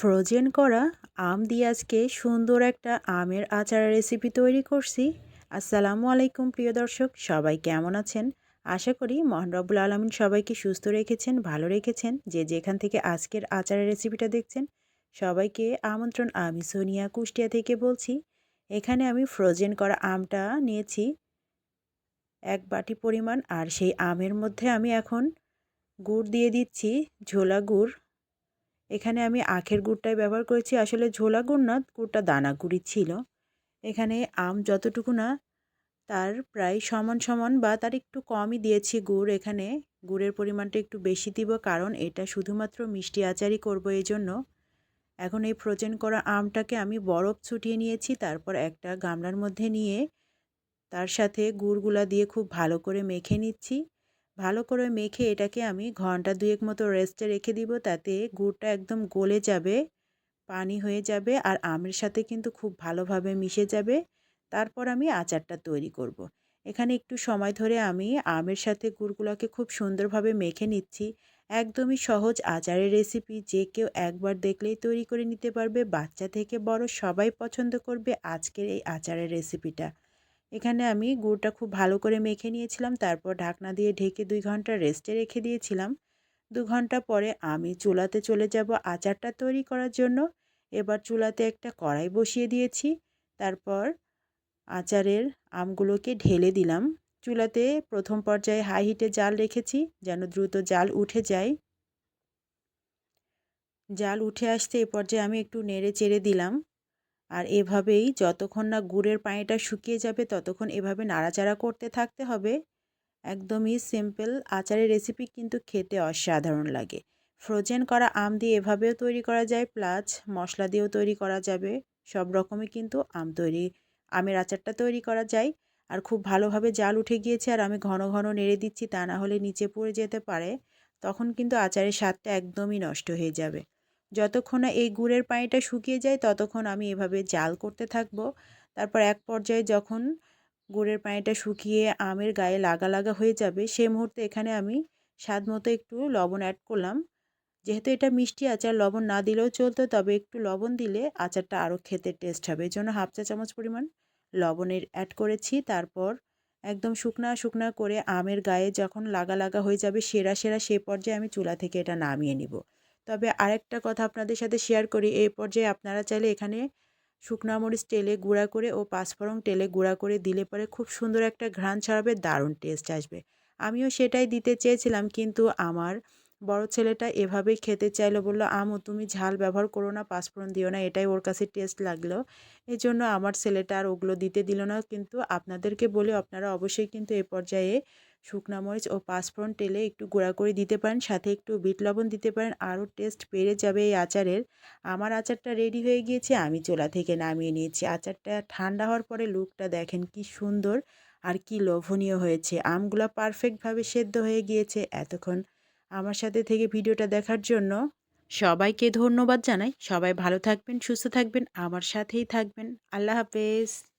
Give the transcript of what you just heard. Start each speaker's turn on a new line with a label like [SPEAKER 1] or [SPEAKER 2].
[SPEAKER 1] Frozen করা আম দিয়ে আজকে সুন্দর একটা আমের আচারের রেসিপি তৈরি করছি। আসসালামু আলাইকুম, প্রিয় দর্শক, সবাই কেমন আছেন? আশা করি মহান রব্বুল আলমিন সবাইকে সুস্থ রেখেছেন, ভালো রেখেছেন। যে যেখান থেকে আজকের আচারের রেসিপিটা দেখছেন, সবাইকে আমন্ত্রণ আমি সোনিয়া কুষ্টিয়া থেকে বলছি। এখানে আমি ফ্রোজেন করা আমটা নিয়েছি এক বাটি পরিমাণ, আর সেই আমের মধ্যে আমি এখন গুড় দিয়ে দিচ্ছি ঝোলা গুড়। এখানে আমি আখের গুড়টাই ব্যবহার করেছি। আসলে ঝোলা গুড় না, গুড়টা দানা গুড়ি ছিল। এখানে আম যতটুকু না, তার প্রায় সমান সমান বা তার একটু কমই দিয়েছি গুড় এখানে। গুড়ের পরিমাণটা একটু বেশি দিব কারণ এটা শুধুমাত্র মিষ্টি আচারই করব এই জন্য এখন এই ফ্রোজেন করা আমটাকে আমি বরফ ছুটিয়ে নিয়েছি, তারপর একটা গামলার মধ্যে নিয়ে তার সাথে গুড়গুলা দিয়ে খুব ভালো করে মেখে নিচ্ছি। ভালো করে মেখে এটাকে আমি ঘণ্টা দুয়েক মতো রেস্টে রেখে দিব, তাতে গুড়টা একদম গলে যাবে, পানি হয়ে যাবে আর আমের সাথে কিন্তু খুব ভালোভাবে মিশে যাবে। তারপর আমি আচারটা তৈরি করব। এখানে একটু সময় ধরে আমি আমের সাথে গুড়গুলোকে খুব সুন্দরভাবে মেখে নিচ্ছি। একদমই সহজ আচারের রেসিপি যে কেউ একবার দেখলেই তৈরি করে নিতে পারবে। বাচ্চা থেকে বড় সবাই পছন্দ করবে আজকের এই আচারের রেসিপিটা এখানে আমি গুড়টা খুব ভালো করে মেখে নিয়েছিলাম, তারপর ঢাকনা দিয়ে ঢেকে দুই ঘণ্টা রেস্টে রেখে দিয়েছিলাম। দু ঘণ্টা পরে আমি চুলাতে চলে যাব আচারটা তৈরি করার জন্য। এবার চুলাতে একটা কড়াই বসিয়ে দিয়েছি, তারপর আচারের আমগুলোকে ঢেলে দিলাম। চুলাতে প্রথম পর্যায়ে হাই হিটে জাল রেখেছি, যেন দ্রুত জাল উঠে যায়। জাল উঠে আসতে এ পর্যায়ে আমি একটু নেড়ে চেড়ে দিলাম। আর এভাবেই যতক্ষণ না গুড়ের পানিটা শুকিয়ে যাবে, ততক্ষণ এভাবে নাড়াচাড়া করতে থাকতে হবে। একদমই সিম্পল আচারের রেসিপি কিন্তু খেতে অসাধারণ লাগে। ফ্রোজেন করা আম দিয়ে এভাবেও তৈরি করা যায় প্লাস মশলা দিয়েও তৈরি করা যাবে। সব রকমই কিন্তু আম তৈরি, আমের আচারটা তৈরি করা যায়। আর খুব ভালোভাবে জাল উঠে গিয়েছে আর আমি ঘন ঘন নেড়ে দিচ্ছি, তা না হলে নিচে পড়ে যেতে পারে। তখন কিন্তু আচারের স্বাদটা একদমই নষ্ট হয়ে যাবে। যতক্ষণ না এই গুড়ের পানিটা শুকিয়ে যায়, ততক্ষণ আমি এভাবে জাল করতে থাকব। তারপর এক পর্যায়ে যখন গুড়ের পানিটা শুকিয়ে আমের গায়ে লাগা লাগা হয়ে যাবে, সে মুহূর্তে এখানে আমি স্বাদ মতো একটু লবণ অ্যাড করলাম। যেহেতু এটা মিষ্টি আচার, লবণ না দিলেও চলতো, তবে একটু লবণ দিলে আচারটা আরও খেতে টেস্ট হবে। এই জন্য হাফ চা চামচ পরিমাণ লবণের অ্যাড করেছি। তারপর একদম শুকনা শুকনা করে আমের গায়ে যখন লাগা লাগা হয়ে যাবে, সেরা সেরা সে পর্যায়ে আমি চুলা থেকে এটা নামিয়ে নিব। তবে আরেকটা কথা আপনাদের সাথে শেয়ার করি, এই পর্যায়ে আপনারা চাইলে এখানে শুকনা মরিচ তেলে গুঁড়া করে ও পাঁচফোড়ন তেলে গুঁড়া করে দিলে পরে খুব সুন্দর একটা ঘ্রাণ ছড়াবে, দারুণ টেস্ট আসবে। আমিও সেটাই দিতে চেয়েছিলাম কিন্তু আমার বড় ছেলেটা এভাবেই খেতে চাইলো, বলল, আমু, তুমি ঝাল ব্যবহার করো না, পাঁচফোড়ন দিও না, এটাই ওর কাছে টেস্ট লাগল। এই জন্য আমার ছেলেটা আর ওগুলো দিতে দিল না, কিন্তু আপনাদেরকে বলে, আপনারা অবশ্যই কিন্তু এ পর্যায়ে শুকনা মরিচ ও পাঁচফোড়ন তেলে একটু গুঁড়া করে দিতে পারেন, সাথে একটু বিট লবণ দিতে পারেন, আরও টেস্ট বেড়ে যাবে এই আচারের। আমার আচারটা রেডি হয়ে গিয়েছে, আমি চোলা থেকে নামিয়ে নিয়েছি। আচারটা ঠান্ডা হওয়ার পরে লুকটা দেখেন কি সুন্দর আর কি লোভনীয় হয়েছে। আমগুলো পারফেক্টভাবে সেদ্ধ হয়ে গিয়েছে। এতক্ষণ আমার সাথে থেকে ভিডিওটা দেখার জন্য সবাইকে ধন্যবাদ জানাই। সবাই ভালো থাকবেন, সুস্থ থাকবেন, আমার সাথেই থাকবেন। আল্লাহ হাফেজ।